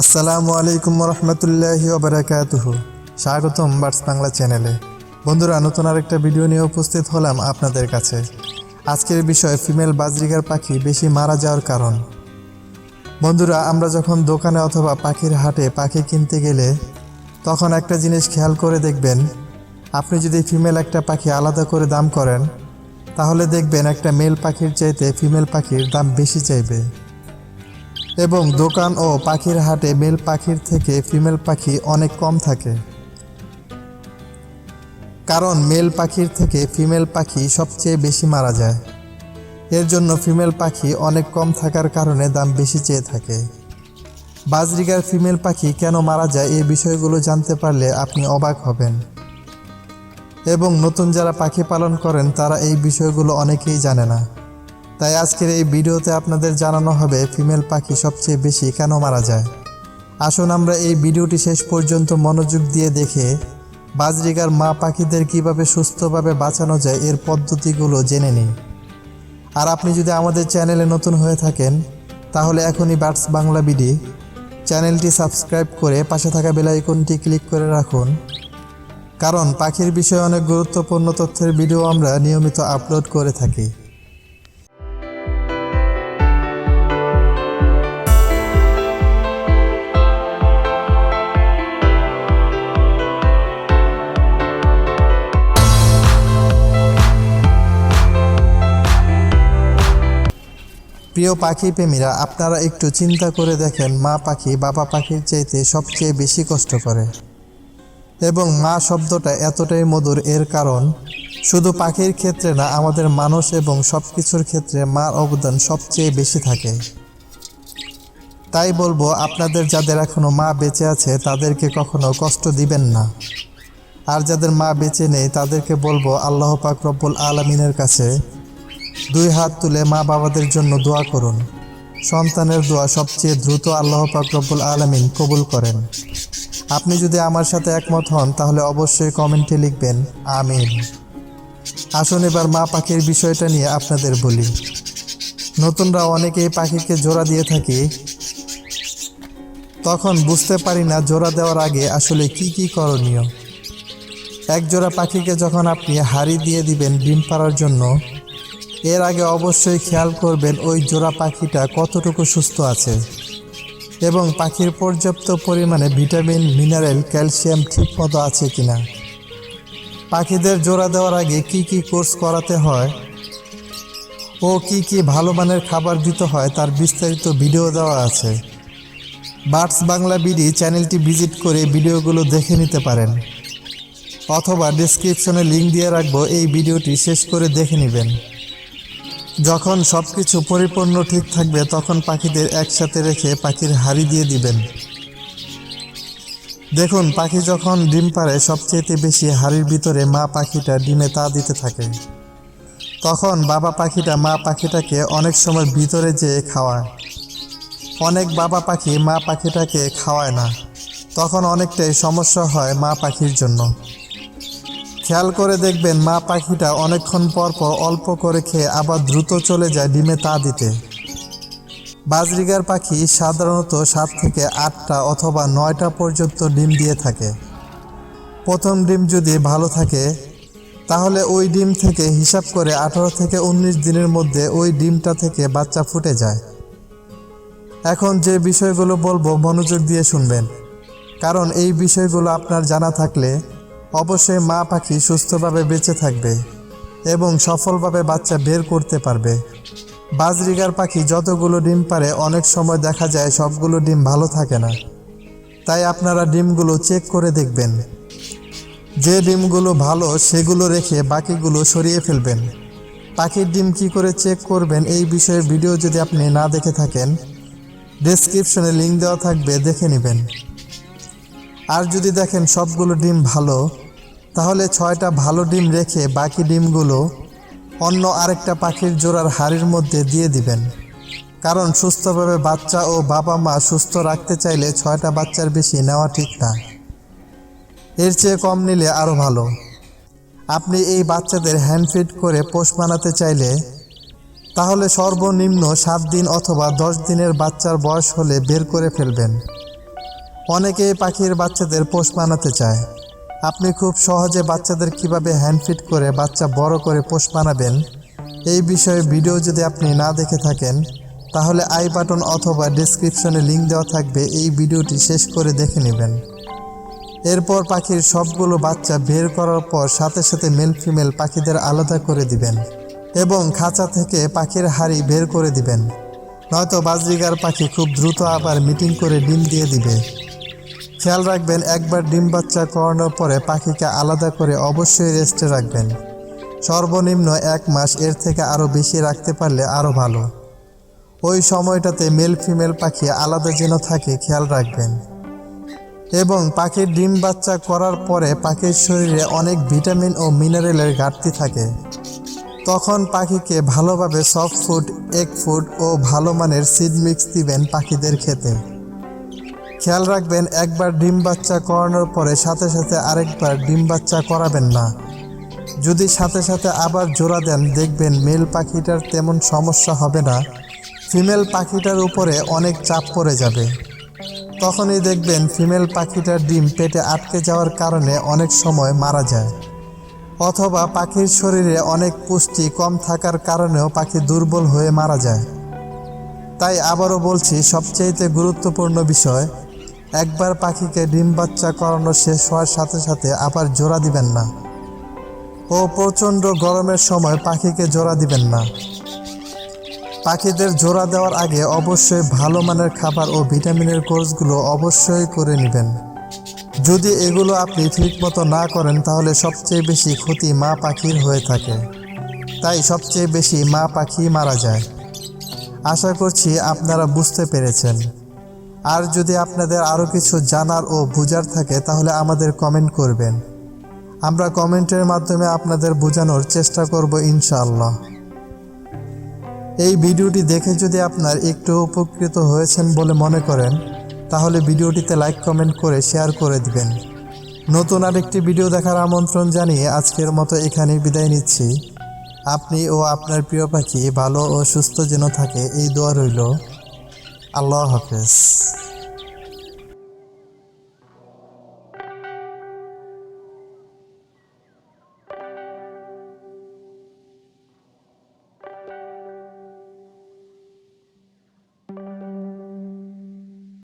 আসসালামু আলাইকুম রহমতুল্লাহি ওবরাকাতুহু। স্বাগতম বার্ডস বাংলা চ্যানেলে। বন্ধুরা, নতুন আরেকটা ভিডিও নিয়ে উপস্থিত হলাম আপনাদের কাছে। আজকের বিষয়, ফিমেল বাজরিগার পাখি বেশি মারা যাওয়ার কারণ। বন্ধুরা, আমরা যখন দোকানে অথবা পাখির হাটে পাখি কিনতে গেলে তখন একটা জিনিস খেয়াল করে দেখবেন, আপনি যদি ফিমেল একটা পাখি আলাদা করে দাম করেন, তাহলে দেখবেন একটা মেল পাখির চাইতে ফিমেল পাখির দাম বেশি চাইবে। এবং দোকান ও পাখির হাটে মেল পাখির থেকে ফিমেল পাখি অনেক কম থাকে। কারণ মেল পাখির থেকে ফিমেল পাখি সবচেয়ে বেশি মারা যায়। এর জন্য ফিমেল পাখি অনেক কম থাকার কারণে দাম বেশি চেয়ে থাকে। বাজরিগার ফিমেল পাখি কেন মারা যায় এই বিষয়গুলো জানতে পারলে আপনি অবাক হবেন। এবং নতুন যারা পাখি পালন করেন তারা এই বিষয়গুলো অনেকেই জানে না। তাই আজকের এই ভিডিওতে আপনাদের জানানো হবে ফিমেল পাখি সবচেয়ে বেশি কেন মারা যায়। আসুন আমরা এই ভিডিওটি শেষ পর্যন্ত মনোযোগ দিয়ে দেখে বাজরিগার মা পাখিদের কীভাবে সুস্থভাবে বাঁচানো যায় এর পদ্ধতিগুলো জেনে নিই। আর আপনি যদি আমাদের চ্যানেলে নতুন হয়ে থাকেন, তাহলে এখনই বার্ডস বাংলা বিডি চ্যানেলটি সাবস্ক্রাইব করে পাশে থাকা বেল আইকনটি ক্লিক করে রাখুন। কারণ পাখির বিষয়ে অনেক গুরুত্বপূর্ণ তথ্যের ভিডিও আমরা নিয়মিত আপলোড করে থাকি। প্রিয় পাখি প্রেমীরা, আপনারা একটু চিন্তা করে দেখেন মা পাখি বাবা পাখির চাইতে সবচেয়ে বেশি কষ্ট করে। এবং মা শব্দটা এতটাই মধুর এর কারণ, শুধু পাখির ক্ষেত্রে না, আমাদের মানুষ এবং সব কিছুর ক্ষেত্রে মার অবদান সবচেয়ে বেশি থাকে। তাই বলব, আপনাদের যাদের এখনও মা বেঁচে আছে, তাদেরকে কখনো কষ্ট দিবেন না। আর যাদের মা বেঁচে নেই, তাদেরকে বলব, আল্লাহ পাক রব্বুল আলমিনের কাছে দুই হাত তুলে মা বাবাদের জন্য দোয়া করুন। সন্তানের দোয়া সবচেয়ে দ্রুত আল্লাহ পাক রব্বুল আলমিন কবুল করেন। আপনি যদি আমার সাথে একমত হন, তাহলে অবশ্যই কমেন্টে লিখবেন, আমিন। আসুন এবার মা পাখির বিষয়টা নিয়ে আপনাদের বলি। নতুনরা অনেকেই পাখিকে জোড়া দিয়ে থাকি। তখন বুঝতে পারি না জোড়া দেওয়ার আগে আসলে কি কি করণীয়। এক জোড়া পাখিকে যখন আপনি হাড়ি দিয়ে দিবেন ডিম পাড়ার জন্য এর আগে অবশ্যই খেয়াল করবেন ওই জোড়া পাখিটা কতটুকু সুস্থ আছে। এবং পাখির পর্যাপ্ত পরিমাণে ভিটামিন, মিনারেল, ক্যালসিয়াম ঠিকমতো আছে কিনা। পাখিদের জোড়া দেওয়ার আগে কি কি কোর্স করাতে হয় ও কি কি ভালো মানের খাবার দিতে হয় তার বিস্তারিত ভিডিও দেওয়া আছে। বার্ডস বাংলা বিডি চ্যানেলটি ভিজিট করে ভিডিওগুলো দেখে নিতে পারেন। অথবা ডিসক্রিপশনে লিঙ্ক দিয়ে রাখব, এই ভিডিওটি শেষ করে দেখে নেবেন। যখন সব কিছু পরিপূর্ণ ঠিক থাকবে, তখন পাখিদের একসাথে রেখে পাখির হাড়ি দিয়ে দিবেন। দেখুন, পাখি যখন ডিম পারে সবচেয়ে বেশি হাড়ির ভিতরে মা পাখিটা ডিমে তা দিতে থাকে। তখন বাবা পাখিটা মা পাখিটাকে অনেক সময় ভিতরে যেয়ে খাওয়ায়। অনেক বাবা পাখি মা পাখিটাকে খাওয়ায় না। তখন অনেকটাই সমস্যা হয় মা পাখির জন্য। খেয়াল করে দেখবেন মা পাখিটা অনেকক্ষণ পর পর অল্প করে খেয়ে আবার দ্রুত চলে যায় ডিমে তা দিতে। বাজরিগার পাখি সাধারণত সাত থেকে আটটা অথবা নয়টা পর্যন্ত ডিম দিয়ে থাকে। প্রথম ডিম যদি ভালো থাকে, তাহলে ওই ডিম থেকে হিসাব করে আঠারো থেকে উনিশ দিনের মধ্যে ওই ডিমটা থেকে বাচ্চা ফুটে যায়। এখন যে বিষয়গুলো বলব মনোযোগ দিয়ে শুনবেন। কারণ এই বিষয়গুলো আপনার জানা থাকলে অবশ্যই মা পাখি সুস্থভাবে বেঁচে থাকবে এবং সফলভাবে বাচ্চা বের করতে পারবে। বাজরিগার পাখি যতগুলো ডিম পারে, অনেক সময় দেখা যায় সবগুলো ডিম ভালো থাকে না। তাই আপনারা ডিমগুলো চেক করে দেখবেন। যে ডিমগুলো ভালো, সেগুলো রেখে বাকিগুলো সরিয়ে ফেলবেন। পাখির ডিম কি করে চেক করবেন এই বিষয়ে ভিডিও যদি আপনি না দেখে থাকেন ডেসক্রিপশনে লিঙ্ক দেওয়া থাকবে, দেখে নেবেন। আর যদি দেখেন সবগুলো ডিম ভালো তাহলে ছয়টা ভালো ডিম রেখে বাকি ডিমগুলো অন্য আরেকটা পাখির জোড়ার হাড়ির মধ্যে দিয়ে দিবেন। কারণ সুস্থভাবে বাচ্চা ও বাবা মা সুস্থ রাখতে চাইলে ছয়টা বাচ্চার বেশি নেওয়া ঠিক না। এর চেয়ে কম নিলে আরও ভালো। আপনি এই বাচ্চাদের হ্যান্ডফিড করে পোষ বানাতে চাইলে, তাহলে সর্বনিম্ন সাত দিন অথবা দশ দিনের বাচ্চার বয়স হলে বের করে ফেলবেন। অনেকেই পাখির বাচ্চাদের পোষ বানাতে চায়। আপনি খুব সহজে বাচ্চাদের কীভাবে হ্যান্ডফিট করে বাচ্চা বড় করে পোষ বানাবেন এই বিষয়ে ভিডিও যদি আপনি না দেখে থাকেন, তাহলে আই বাটন অথবা ডিসক্রিপশনে লিংক দেওয়া থাকবে, এই ভিডিওটি শেষ করে দেখে নেবেন। এরপর পাখির সবগুলো বাচ্চা বের করার পর সাথে সাথে মেল ফিমেল পাখিদের আলাদা করে দিবেন এবং খাঁচা থেকে পাখির হাড়ি বের করে দিবেন। নয়তো বাজরিগার পাখি খুব দ্রুত আবার মিটিং করে ডিম দিয়ে দিবে। খেয়াল রাখবেন, একবার ডিম বাচ্চা করানোর পরে পাখিকে আলাদা করে অবশ্যই রেস্টে রাখবেন। সর্বনিম্ন এক মাস, এর থেকে আরও বেশি রাখতে পারলে আরও ভালো। ওই সময়টাতে মেল ফিমেল পাখি আলাদা যেন থাকে, খেয়াল রাখবেন। এবং পাখির ডিম বাচ্চা করার পরে পাখির শরীরে অনেক ভিটামিন ও মিনারেলের ঘাটতি থাকে। তখন পাখিকে ভালোভাবে সফট ফুড, এগ ফুড ও ভালো মানের সিড মিক্স দিবেন পাখিদের খেতে। খেয়াল রাখবেন, একবার ডিম বাচ্চা করানোর পরে সাথে সাথে আরেকবার ডিম বাচ্চা করাবেন না। যদি সাথে সাথে আবার জোড়া দেন, দেখবেন মেল পাখিটার তেমন সমস্যা হবে না। ফিমেল পাখিটার উপরে অনেক চাপ পড়ে যাবে। তখনই দেখবেন ফিমেল পাখিটার ডিম পেটে আটকে যাওয়ার কারণে অনেক সময় মারা যায়। অথবা পাখির শরীরে অনেক পুষ্টি কম থাকার কারণেও পাখি দুর্বল হয়ে মারা যায়। তাই আবারও বলছি সবচেয়েতে গুরুত্বপূর্ণ বিষয় একবার পাখিকে ডিম বাচ্চা করানো শেষ হওয়ার সাথে সাথে আবার জোড়া দিবেন না। ও প্রচণ্ড গরমের সময় পাখিকে জোড়া দিবেন না। পাখিদের জোড়া দেওয়ার আগে অবশ্যই ভালো মানের খাবার ও ভিটামিনের কোর্সগুলো অবশ্যই করে নেবেন। যদি এগুলো আপনি ঠিকমতো না করেন, তাহলে সবচেয়ে বেশি ক্ষতি মা পাখির হয়ে থাকে। তাই সবচেয়ে বেশি মা পাখি মারা যায়। আশা করছি আপনারা বুঝতে পেরেছেন। আর যদি আপনাদের আরও কিছু জানার ও বোঝার থাকে, তাহলে আমাদের কমেন্ট করবেন। আমরা কমেন্টের মাধ্যমে আপনাদের বোঝানোর চেষ্টা করব ইনশাআল্লাহ। এই ভিডিওটি দেখে যদি আপনার একটু উপকৃত হয়েছেন বলে মনে করেন, তাহলে ভিডিওটিতে লাইক, কমেন্ট করে শেয়ার করে দিবেন। নতুন আরেকটি ভিডিও দেখার আমন্ত্রণ জানিয়ে আজকের মতো এখানেই বিদায় নিচ্ছি। আপনি ও আপনার প্রিয় পাখি ভালো ও সুস্থ যেন থাকে, এই দোয়া রইল। আল্লাহ হাফেজ